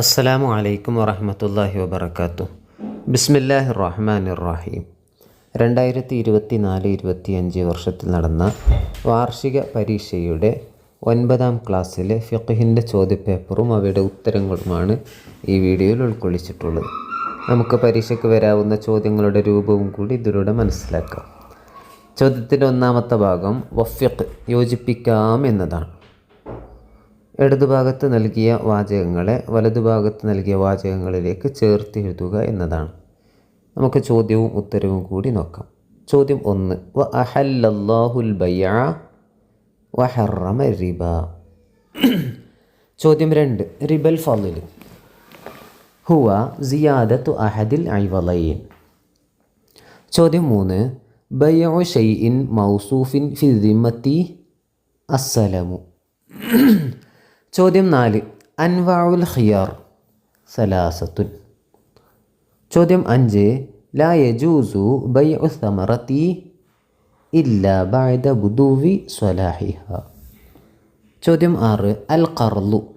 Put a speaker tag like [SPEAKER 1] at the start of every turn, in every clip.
[SPEAKER 1] അസ്സലാമു അലൈക്കും വറഹമത്തല്ലാഹി വബർക്കാത്തു ബിസ്മില്ലാഹി റഹ്മാൻ ഇറാഹിം രണ്ടായിരത്തി ഇരുപത്തി നാല് ഇരുപത്തിയഞ്ച് വർഷത്തിൽ നടന്ന വാർഷിക പരീക്ഷയുടെ ഒൻപതാം ക്ലാസ്സിലെ ഫിഖിന്റെ ചോദ്യപേപ്പറും അവയുടെ ഉത്തരങ്ങളുമാണ് ഈ വീഡിയോയിൽ ഉൾക്കൊള്ളിച്ചിട്ടുള്ളത്. നമുക്ക് പരീക്ഷയ്ക്ക് വരാവുന്ന ചോദ്യങ്ങളുടെ രൂപവും കൂടി ഇതിലൂടെ മനസ്സിലാക്കാം. ചോദ്യത്തിന്റെ ഒന്നാമത്തെ ഭാഗം വഫ്യഖ് യോജിപ്പിക്കാം എന്നതാണ്. ഇടതുഭാഗത്ത് നൽകിയ വാചകങ്ങളെ വലതുഭാഗത്ത് നൽകിയ വാചകങ്ങളിലേക്ക് ചേർത്ത് എഴുതുക എന്നതാണ്. നമുക്ക് ചോദ്യവും ഉത്തരവും കൂടി നോക്കാം. ചോദ്യം ഒന്ന് വ അഹല്ലാഹുൽ റിബ? ചോദ്യം രണ്ട് റിബൽ ഫലിൽ ഹുവ സിയാദത്തു അഹദിൽ ഐവലൈൻ ചോദ്യം മൂന്ന് ബയ്യോ ഷെയ്ഇൻ മൗസൂഫിൻ ഫിദിമത്തി അസ്സലമു? ചോദ്യം നാല് അൻവാഉൽ ഖിയാർ സലാസത്തുൻ. ചോദ്യം അഞ്ച് ലാ യജൂസു ബൈ സമറത്തി ഇല്ല ബഅദ ബുദൂവി സ്വലാഹിഹ. ചോദ്യം ആറ് അൽ ഖർലു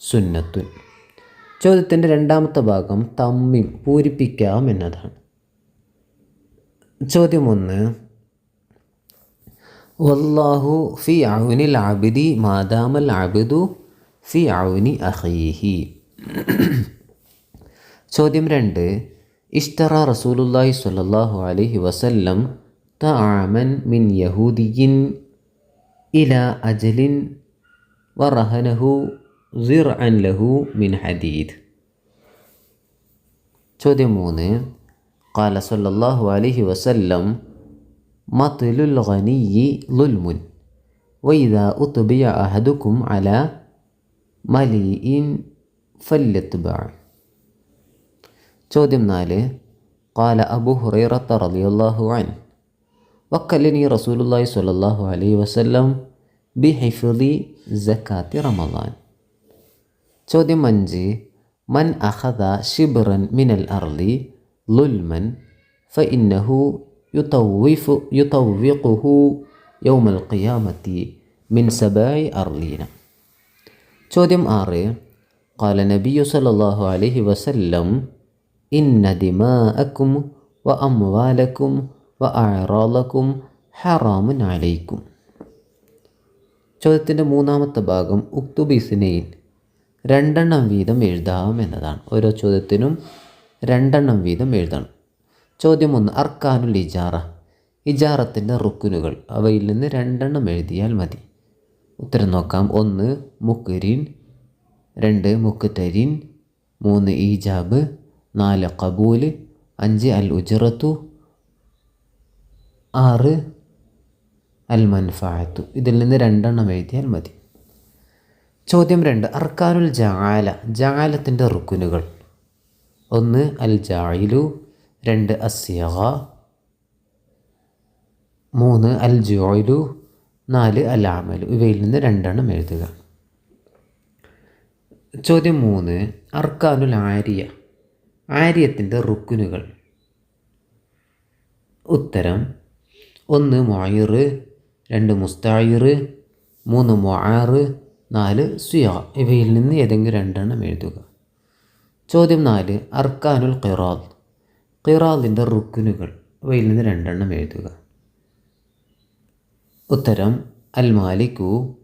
[SPEAKER 1] സുന്നത്തുൻ. ചോദ്യത്തിന്റെ രണ്ടാമത്തെ ഭാഗം തമ്മിം പൂരിപ്പിക്കാം എന്നതാണ്. ചോദ്യം ഒന്ന് വല്ലാഹു ഫി ഔനിൽ ആബിദി മാദാമൽ ആബിദു ഫി ഔനി അഖീഹി ചോദ്യം രണ്ട് ഇഷ്തറ റസൂലുല്ലാഹി സ്വല്ലല്ലാഹു അലൈഹി വസല്ലം തആമൻ മിൻ യഹൂദിയിൻ ഇല അജലിൻ വറഹനഹു സിർഅൻ ലഹു മിൻ ഹദീദ് ചോദ്യം മൂന്ന് قال صلى الله عليه وسلم مطل الغني ظلم وإذا أطبع أحدكم على مليء فليتبع ചോദ്യം നാല് قال أبو هريرة رضي الله عنه وكلني رسول الله صلى الله عليه وسلم بحفظ زكاة رمضان ചോദ്യം അഞ്ച് മൻ അഖദ ഷിബ്റൻ മിനൽ അർളി ലുൽമൻ ഫഇന്നഹു يطوف يطوقه يوم القيامة من سبع أرلين ചോദ്യം ആറ് قال النبي صلى الله عليه وسلم إن دماءكم وأموالكم وأعراضكم حرام عليكم ചോദ്യത്തിൻ്റെ മൂന്നാമത്തെ ഭാഗം ഉക്തുബിസിനെയിൽ രണ്ടെണ്ണം വീതം എഴുതാം എന്നതാണ് ഓരോ ചോദ്യത്തിനും രണ്ടെണ്ണം വീതം എഴുതണം ചോദ്യം ഒന്ന് അർക്കാനുൽ ഇജാറ. ഇജാറത്തിന്റെ റുക്കുനുകൾ അവയിൽ നിന്ന് രണ്ടെണ്ണം എഴുതിയാൽ മതി. ഉത്തരം നോക്കാം. ഒന്ന് മുക്കരിൻ രണ്ട് മുക്കുതരിൻ മൂന്ന് ഈജാബ്. നാല് കബൂൽ അഞ്ച് അൽ ഉജറത്തു. ആറ് അൽ മൻഫായത്തു ഇതിൽ നിന്ന് രണ്ടെണ്ണം എഴുതിയാൽ മതി. ചോദ്യം രണ്ട്. അർക്കാനുൽ ജാല ജാലത്തിന്റെ റുക്കുനുകൾ ഒന്ന് അൽ ജായിലു രണ്ട് അസ്യഹ മൂന്ന് അൽ ജോയിലു നാല് അൽ ആമലു ഇവയിൽ നിന്ന് രണ്ടെണ്ണം എഴുതുക. ചോദ്യം മൂന്ന് അർക്കാനുൽ ആര്യ. ആര്യത്തിന്റെ റുക്കുനുകൾ ഉത്തരം ഒന്ന് മൊയറ് രണ്ട് മുസ്തായിറ് മൂന്ന് മൊആറ് നാല് സുയ. ഇവയിൽ നിന്ന് ഏതെങ്കിലും രണ്ടെണ്ണം എഴുതുക. ചോദ്യം നാല് അർക്കാനുൽ ഖിറാൽ ഖിറാലിന്റെ റുക്കുനുകൾ അവയിൽ നിന്ന് രണ്ടെണ്ണം എഴുതുക. ഉത്തരം അൽ മാലിക്കു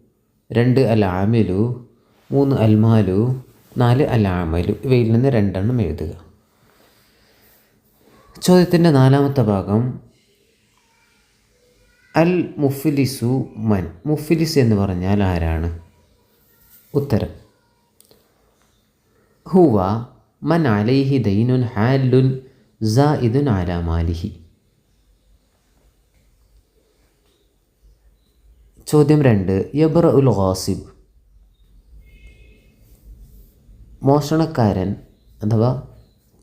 [SPEAKER 1] രണ്ട് അൽ ആമിലു മൂന്ന് അൽ മാലു നാല് അൽ ആമലു ഇവയിൽ നിന്ന് രണ്ടെണ്ണം എഴുതുക. ചോദ്യത്തിന്റെ നാലാമത്തെ ഭാഗം അൽ മുഫിലിസു മൻ. മുഫിലിസ് എന്ന് പറഞ്ഞാൽ ആരാണ്? ഉത്തരം ഹുവ മൻ അലൈഹി ദൈനുൻ ഹാലുൻ സായിദുൻ അല മാലിഹി. ചോദ്യം രണ്ട് യബ്ര ഉൽ ഖാസിബ്. മോഷണക്കാരൻ അഥവാ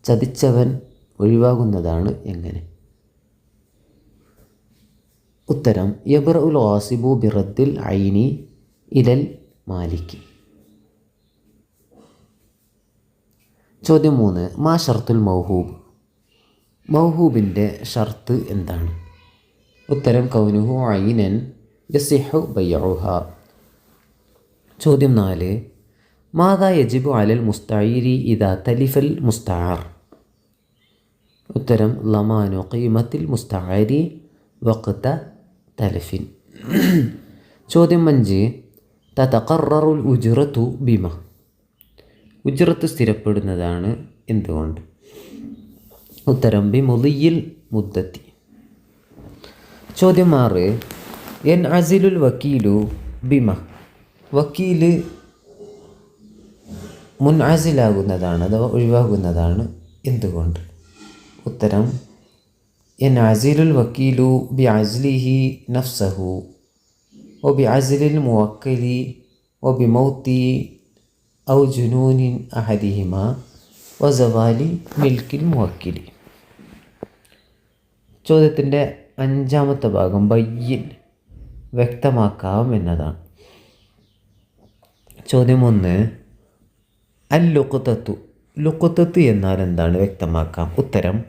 [SPEAKER 1] ചതിച്ചവൻ ഒഴിവാകുന്നതാണ് എങ്ങനെ? ഉത്തരം യബ്ര ഉൽ ഖാസിബു ബിറദ്ദിൽ ഐനി ഇലൽ മാലിക്ക്. ചോദ്യം മൂന്ന് മാ ഷർത്തുൽ മൗഹൂബ്. മൗഹൂബിന്റെ ഷർത്ത് എന്താണ്? ഉത്തരം കൗനുഹു ഐനൻ യസിഹു ബയ്യഹ ചോദ്യം നാല് മാതാ യജിബു അലൽ മുസ്തഈരി ഇദാ തലിഫൽ മുസ്തആർ. ഉത്തരം ലമാനു ഖീമത്തിൽ മുസ്തആരി വക്ത തലഫിൻ. ചോദ്യം അഞ്ച് തതഖററുൽ ഉജുറത്തു ബിമ. ഉജ്റത്ത് സ്ഥിരപ്പെടുന്നതാണ് എന്തുകൊണ്ട്? ഉത്തരം ബി മുലിയിൽ മുദ്ദത്തി ചോദ്യം ആറ്. എൻ അസിലുൽ വക്കീലു ബിമ. വക്കീൽ മുൻ അസിലാകുന്നതാണ് അഥവാ ഒഴിവാകുന്നതാണ് എന്തുകൊണ്ട്? ഉത്തരം എൻ അസിലുൽ വക്കീലു ബി അസ്ലിഹി നഫ്സഹു ഒ ബി അസിലിൽ മുവക്കലി ഒ ബി മൗത്തി ഔ ജുനൂനിൻ അഹദിഹിമ വ സവാലി മിൽക്കിൽ മുവക്കിലി. ചോദ്യത്തിന്റെ അഞ്ചാമത്തെ ഭാഗം ബയ്യൻ വ്യക്തമാക്കാം എന്നതാണ്. ചോദ്യം ഒന്ന് അൽ ലുക്കുത്തത്തു ലുക്കുത്തത്ത് എന്നാൽ എന്താണ്? വ്യക്തമാക്കാം. ഉത്തരം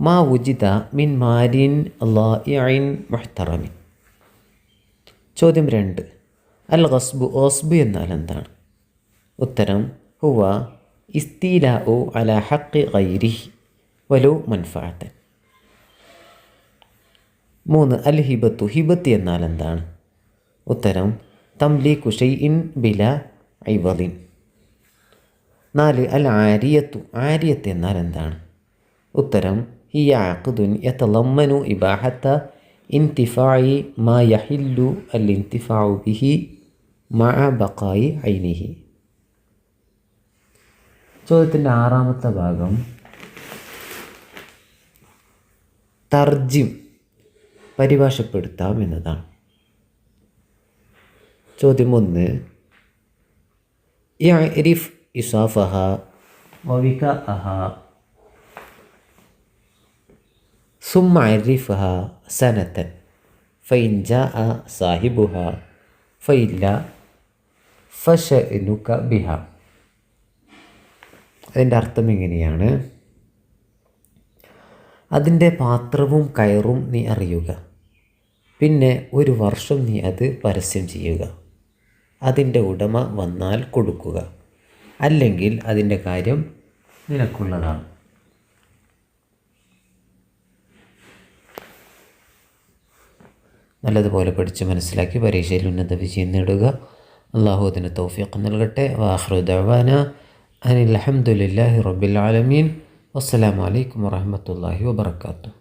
[SPEAKER 1] മാ ഉജിത മിൻ മാരിൻ അള്ളാഇൻ മഹ്തറമിൻ ചോദ്യം രണ്ട് അൽ ഗസ്ബു ഓസ്ബു എന്നാൽ എന്താണ്? ഉത്തരം ഹുവ ഇസ്തീല ഒ അല ഹക്ക് ഗൈരിഹി വലു മൻഫാത്തൻ മൂന്ന് അൽ ഹിബത്തു ഹിബത്ത് എന്നാൽ എന്താണ്? ഉത്തരം തംലി കുഷൈഇൻ ബില ഐവലിൻ നാല് അൽ ആരിയത്തു ആരിയത്ത് എന്നാൽ എന്താണ്? ഉത്തരം ഹിയ ആഖുദുൻ യതലമ്മനു ഇബാഹത്ത ഇൻതിഫായി മാ യഹില്ലു അൽ ഇൻതിഫാഉ ബിഹി മാ ബക്കായി ഐനിഹി. ചോദ്യത്തിന്റെ ആറാമത്തെ ഭാഗം തർജിം പരിഭാഷപ്പെടുത്താം എന്നതാണ്. ചോദ്യം ഒന്ന്. യരിഫ് ഇസാഫഹ വവിക അഹ സുമ അരിഫഹ സനത്തൻ ഫൈൻ ജ അ സാഹിബുഹ ഫൈല്ല ഫഷനുക ബിഹ. അതിന്റെ അർത്ഥം എങ്ങനെയാണ്? അതിന്റെ പാത്രവും കയറും നീ അറിയുക. പിന്നെ ഒരു വർഷം നീ അത് പരസ്യം ചെയ്യുക. അതിന്റെ ഉടമ വന്നാൽ കൊടുക്കുക. അല്ലെങ്കിൽ അതിന്റെ കാര്യം നിനക്കുള്ളതാണ്. നല്ലതുപോലെ പഠിച്ച് മനസ്സിലാക്കി പരീക്ഷയിൽ ഉന്നത വിജയം നേടുക. അള്ളാഹു അതിന് തൗഫീഖ് നൽകട്ടെ. വാഹ്റുദാന അനിൽ അഹമ്മദുല്ലാഹി റബ്ബിൽ ആലമീൻ. വസ്സലാമലൈക്കും വാഹമത്തല്ലാഹി വാബർക്കാത്തു